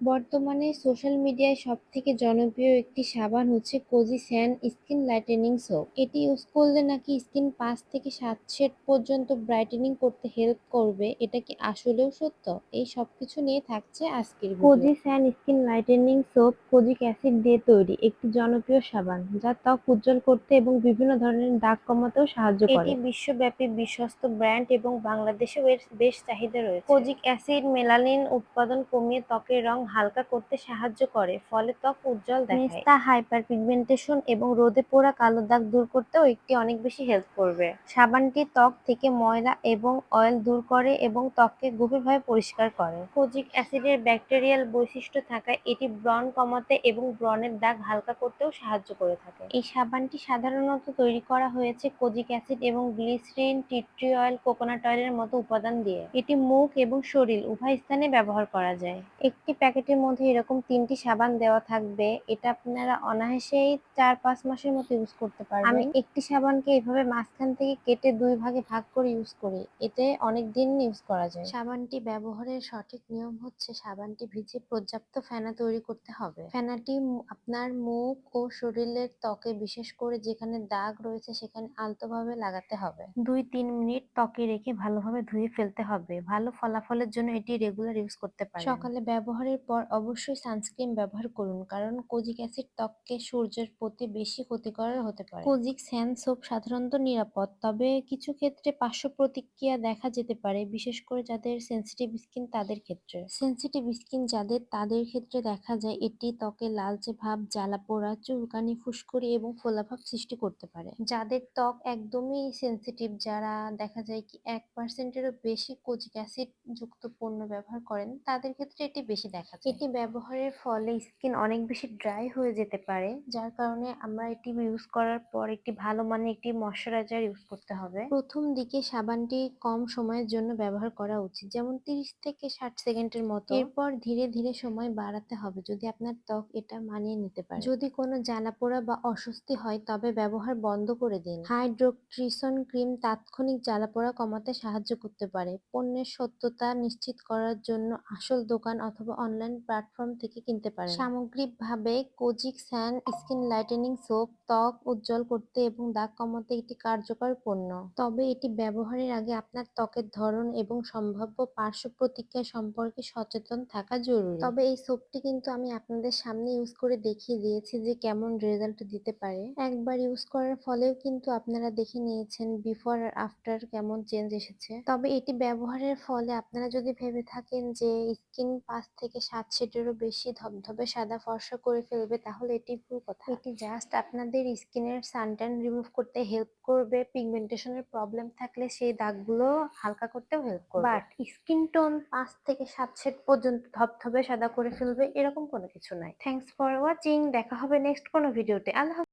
বর্তমানে সোশ্যাল মিডিয়ায় সব থেকে জনপ্রিয় একটি সাবান হচ্ছে Kojie San skin lightening soap. এটি ইউজ করলে নাকি স্কিন পাঁচ থেকে সাত শেড পর্যন্ত ব্রাইটেনিং করতে হেল্প করবে এটা কি আসলেও সত্য? এই সবকিছু নিয়ে থাকছে আজকের Kojie San skin lightening soap kojic acid দিয়ে তৈরি একটি জনপ্রিয় সাবান যা ত্বক উজ্জ্বল করতে এবং বিভিন্ন ধরনের দাগ কমাতেও সাহায্য করে। এটি বিশ্বব্যাপী বিশ্বস্ত ব্র্যান্ড এবং বাংলাদেশেও এর বেশ চাহিদা রয়েছে। কোজিক অ্যাসিড মেলানিন উৎপাদন কমিয়ে ত্বকের রং হালকা করতে সাহায্য করে, ফলে ত্বক উজ্জ্বল দেখায়। মেস্তা হাইপার পিগমেন্টেশন এবং রোদে পোড়া কালো দাগ দূর করতেও একটি অনেক বেশি হেল্প করবে। সাবানটি ত্বক থেকে ময়লা এবং অয়েল দূর করে এবং ত্বককে গভীরভাবে পরিষ্কার করে। কোজিক অ্যাসিডের ব্যাকটেরিয়াল বৈশিষ্ট্য থাকায় এটি ব্রণ কমাতে এবং ব্রণের দাগ হালকা করতেও সাহায্য করে থাকে। এই সাবানটি সাধারণত তৈরি করা হয়েছে কোজিক অ্যাসিড এবং গ্লিসরিন, টিট্রি অয়েল, কোকোনাট অয়েলের মতো উপাদান দিয়ে। এটি মুখ এবং শরীর উভয় স্থানে ব্যবহার করা যায়। একটি প্যাকেটের মধ্যে এরকম তিনটি সাবান দেওয়া থাকবে এটা আপনারা অনায়াসেই চার পাঁচ মাসের মতো ইউজ করতে পারবেন। আমি একটি সাবানকে এভাবে মাঝখান থেকে কেটে দুই ভাগে ভাগ করে ইউজ করি এতে অনেক দিন ইউজ করা যায়। সাবানটি ব্যবহারের সঠিক নিয়ম হচ্ছে সাবানটি ভিজে পর্যাপ্ত ফেনা তৈরি করতে হবে। ফেনাটি আপনার মুখ ও শরীরের ত্বকে বিশেষ করে যেখানে দাগ রয়েছে সেখানে আলতোভাবে লাগাতে হবে। দুই তিন মিনিট ত্বকে রেখে ভালোভাবে ধুয়ে ফেলতে হবে। ভালো ফলাফলের জন্য এটি রেগুলার ইউজ করতে পারেন। সকালে ব্যবহারের পর অবশ্যই সানস্ক্রিন ব্যবহার করুন। কারণ কোজিক অ্যাসিড ত্বককে সূর্যের প্রতি বেশি ক্ষতিকর হতে পারে। কোজিক স্যান সোপ সাধারণত নিরাপদ, তবে কিছু ক্ষেত্রে পার্শ্ব প্রতিক্রিয়া দেখা যেতে পারে, বিশেষ করে যাদের সেনসিটিভ স্কিন তাদের ক্ষেত্রে। সেন্সিটিভ স্কিন যাদের, তাদের ক্ষেত্রে দেখা যায় এটি ত্বকে লালচে ভাব, জ্বালা পোড়া, চুলকানি, ফুসকুড়ি এবং ফোলাভাব সৃষ্টি করতে পারে। যাদের ত্বক একদমই সেন্সিটিভ যারা দেখা যায় কি এক পার্সেন্টেরও বেশি কোজিক অ্যাসিড যুক্ত পণ্য ব্যবহার করেন, তাদের ক্ষেত্রে এটি বেশি দেখা এটি ব্যবহারের ফলে স্কিন অনেক বেশি ড্রাই হয়ে যেতে পারে যার কারণে আমরা এটি ইউজ করার পর একটি ভালো মানের একটি ময়শ্চারাইজার ইউজ করতে হবে। প্রথম দিকে সাবানটি কম সময়ের জন্য ব্যবহার করা উচিত যেমন তিরিশ থেকে ষাট সেকেন্ডের মতো। এরপর ধীরে ধীরে সময় বাড়াতে হবে যদি আপনার ত্বক এটা মানিয়ে নিতে পারে। যদি কোনো জ্বালা পোড়া বা অস্বস্তি হয় তবে ব্যবহার বন্ধ করে দিন। হাইড্রোক্সিসন ক্রিম তাৎক্ষণিক জ্বালা পোড়া কমাতে সাহায্য করতে পারে। পণ্যের সত্যতা নিশ্চিত করার জন্য আসল দোকান অথবা অনলাইন প্ল্যাটফর্ম থেকে কিনতে পারেন। সামগ্রিকভাবে Kojie San skin lightening soap, ত্বক উজ্জ্বল করতে এবং দাগ কমাতে একটি কার্যকর পণ্য। তবে এটি ব্যবহারের আগে আপনার ত্বকের ধরন এবং সম্ভাব্য পার্শ্ব প্রতিক্রিয়া সম্পর্কে সচেতন থাকা জরুরি। তবে এই সোপটি কিন্তু আমি আপনাদের সামনে ইউজ করে দেখিয়ে দিয়েছি যে কেমন রেজাল্ট দিতে পারে। একবার ইউজ করার ফলেও কিন্তু আপনারা দেখে নিয়েছেন বিফোর আর আফটার কেমন চেঞ্জ এসেছে। তবে এটি ব্যবহারের ফলে আপনারা যদি ভেবে থাকেন যে স্কিন পাঁচ থেকে সাত সেটেরও বেশি ধবধবে সাদা ফর্সা করে ফেলবে তাহলে এটি ভুল কথা। এটি জাস্ট আপনাদের স্কিনের সানট্যান রিমুভ করতে হেল্প করবে পিগমেন্টেশনের প্রবলেম থাকলে সেই দাগগুলো হালকা করতেও হেল্প করবে। বাট স্কিন টোন পাঁচ থেকে সাত সেট পর্যন্ত ধবধবে সাদা করে ফেলবে এরকম কোনো কিছু নাই। থ্যাংকস ফর ওয়াচিং দেখা হবে নেক্সট কোনো ভিডিওতে। আল্লাহ।